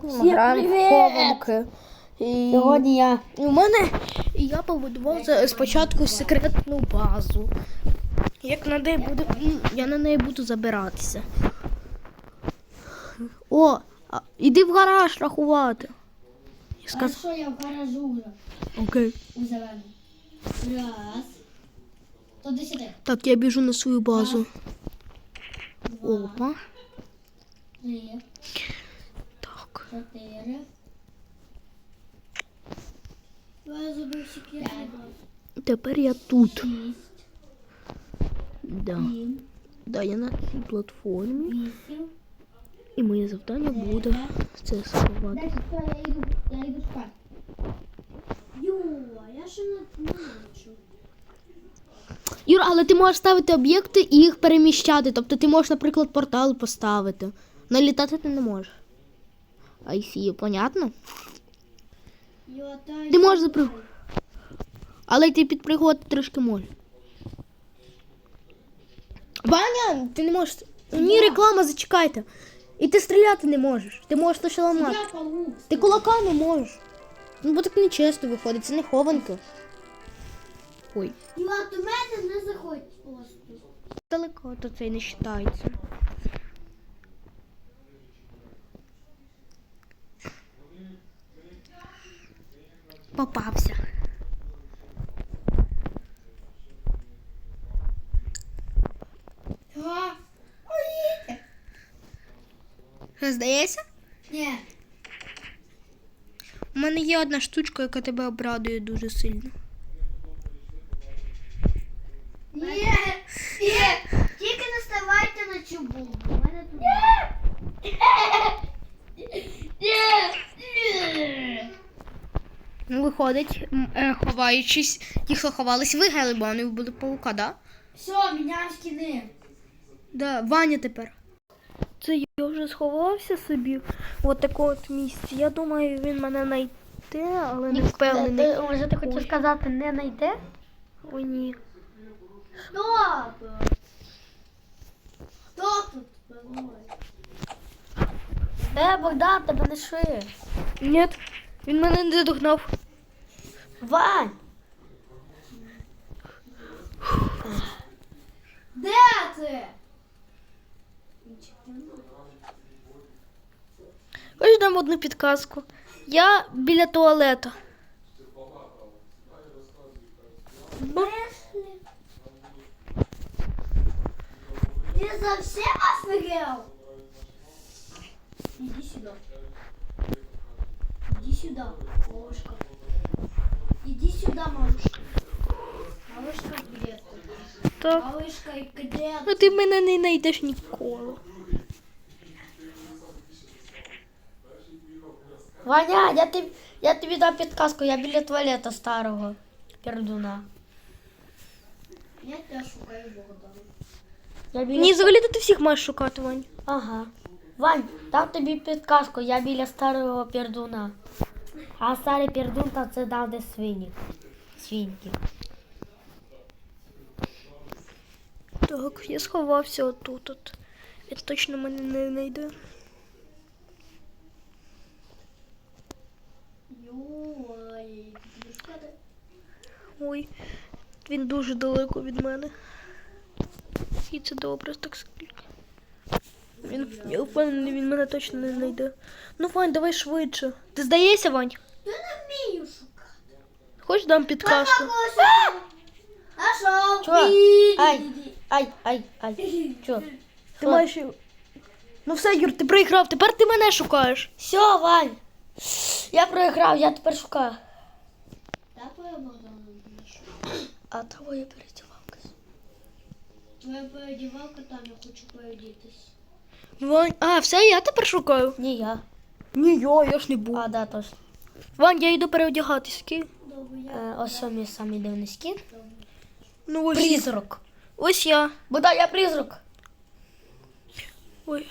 Сьогодні ми граємо в хованки. І... Сьогодні я. І у мене я побудував за- спочатку секретну базу. Як на неї буде. м, Я на неї буду забиратися. О, а, іди в гараж рахувати. Я А сказав. що я в гаражу вже Окей. у зеленому? Раз. То десяти. Так, я біжу на свою базу. Два. Опа. Три. Чотири. Я забув всі. Тепер я тут. Да. Да, я на цій платформі. І моє завдання буде це сховати. Я йду. Я йду спати. Йо, я ще не бачу. Юра, але ти можеш ставити об'єкти і їх переміщати. Тобто ти можеш, наприклад, портал поставити. Налітати ти не можеш. IC, понятно? Ти можеш запри... Але ти підпригувати трошки можеш. Ваня, ти не можеш. Ні, реклама, зачекайте. І ти стріляти не можеш. Ти можеш лише ламати. Ти кулака не можеш. Ну, бо так нечесно виходить, це не хованки. Ой. Йо, до мене не заходь просто. Далеко то це не вважається. Попався. Здається? Ні. У мене є одна штучка, яка тебе обрадує дуже сильно. Ні, ні, тільки не ставайте на цю бомбу. У мене тут. Ну, виходить, е, ховаючись, ті, хто ховались, виграли, бо вони вбили паука, да? Все, міняємо скини. Да, Ваня тепер. Це я вже сховався собі в такому от місці. Я думаю, він мене знайде, але не впевнений. Може, ти хотів сказати, не знайде? О, ні. Стоп! Хто тут? Де Богдан, тебе не шиє. Ні, він мене не догнав. Вань! Де ти? Ось дам одну підказку. Я біля туалета. Вышли. Ты совсем офигел? Иди сюда. Иди сюда, малышка. Иди сюда, малышка. Малышка, где ты? Так. Малышка, и где Ну ти мене не знайдеш ніколи. Ваня, я тобі, я тобі дам підказку, я біля туалета старого пердуна. Я тебе шукаю Богдана. Я біля... Ні, взагалі ти всіх маєш шукати, Вань. Ага. Вань, дам тобі підказку, я біля старого пердуна. А старий пердун там це дав де свині. Свиньки. Так, я сховався отут. От. Він точно мене не знайде. Ой, він дуже далеко від мене. І це добре, так. Він, я впевнений, він мене точно не знайде. Ну, Вань, давай швидше. Ти здаєшся, Вань? Я не вмію шукати. Хочеш дам підказку? Нашов. Чо? Ай, ай, ай, ай. Чо? Ти маєш. Ну все, Юр, ти проіграв, тепер ти мене шукаєш. Все, Вань. Я проіграв, я тепер шукаю. Так, твоя Богдана А твоя передівалка. Твоя передівалка там, я хочу передітись. Вань, а, все, я тепер шукаю. Не я. Ні, я, я ж не був. А, да, точно. Вань, я йду переодягатись, окей? Е, ось мій самий дивний скін. Ну ось. Призрак. Ось я. Буда, я призрак. Ой.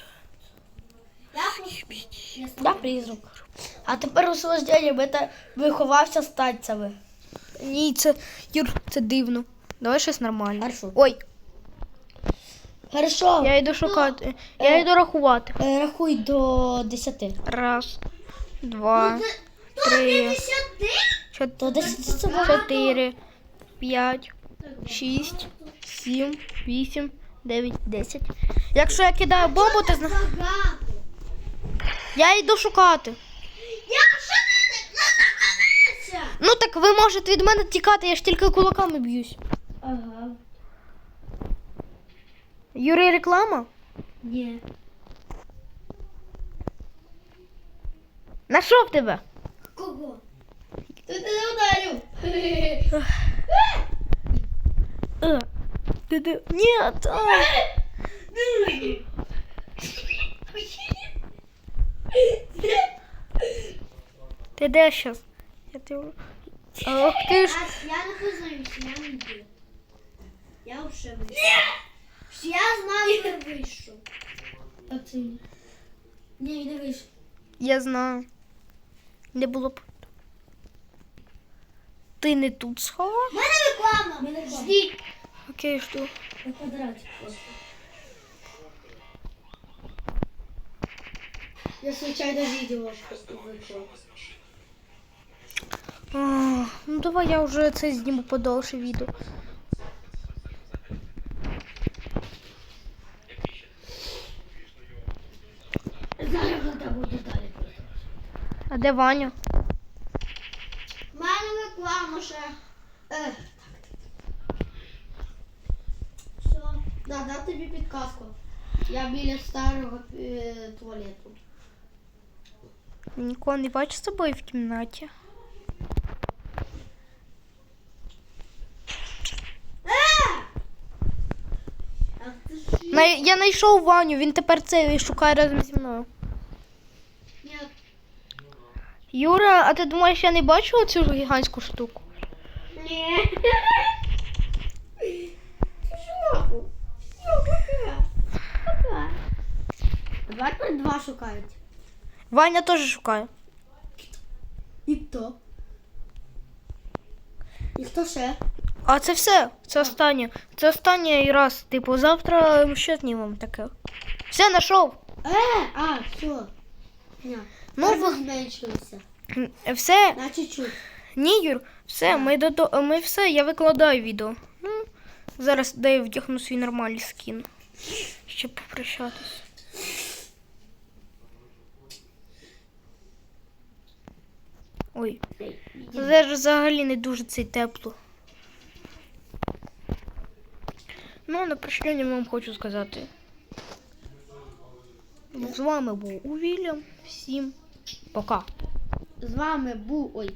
Я призрак. А тепер услаждення, бо ти виховався з танцями. Ні, це. Юр, це дивно. Давай щось нормальне. Хорошо. Ой. Хорошо. Я йду шукати. Я йду рахувати. Е, Рахуй до 10. Раз, два, три, 10 це багато. чотири, п'ять, шість, сім, вісім, дев'ять, десять. Якщо я кидаю бомбу, ти зна... Я йду шукати. Ну так ви можете від мене тікати, я ж тільки кулаками б'юсь. Ага. Юрій реклама? Ні. Нашов тебе. Кого? Ти не ударив. Е, Ти де? Ні, а. Ти де щас? Я ти... Ох ти ж. Я не познаюся, я не йду. Я вже вийшов. Я знаю, де вийшов. Ні, не вийшов. Я знаю. Не було б. Ти не тут сховав? У мене реклама. мене Ждіть. Окей, жду. На квадраті просто. Я случайно видела, что вышло. А, ну давай я вже це зніму подовше відео. Зараз вода буде далі. А де Ваня? У мене реклама ще. Е. Все. Да, дав тобі підказку. Я біля старого е, туалету. Нікого не бачу з тобою в кімнаті. На, я знайшов Ваню, він тепер це шукає разом зі мною. Юра, а ти думаєш, я не бачу цю гігантську штуку? Ні. Давай два шукають. Ваня теж шукає. І хто? І хто ще? А це все. Це останнє. Це останній раз. Типу, завтра ще знімемо таке. Все, знайшов. Е, а, все. Ня. Ну, Ну. Все. На чуть-чуть. Ні, Юр, все, ми додо... ми все, я викладаю відео. Ну, зараз дай я вдягну свій нормальний скін. Щоб попрощатись. Ой, зараз взагалі не дуже це тепло. Ну, на прощання вам хочу сказати. З вами був Увілям. Всім пока. З вами був. Ой.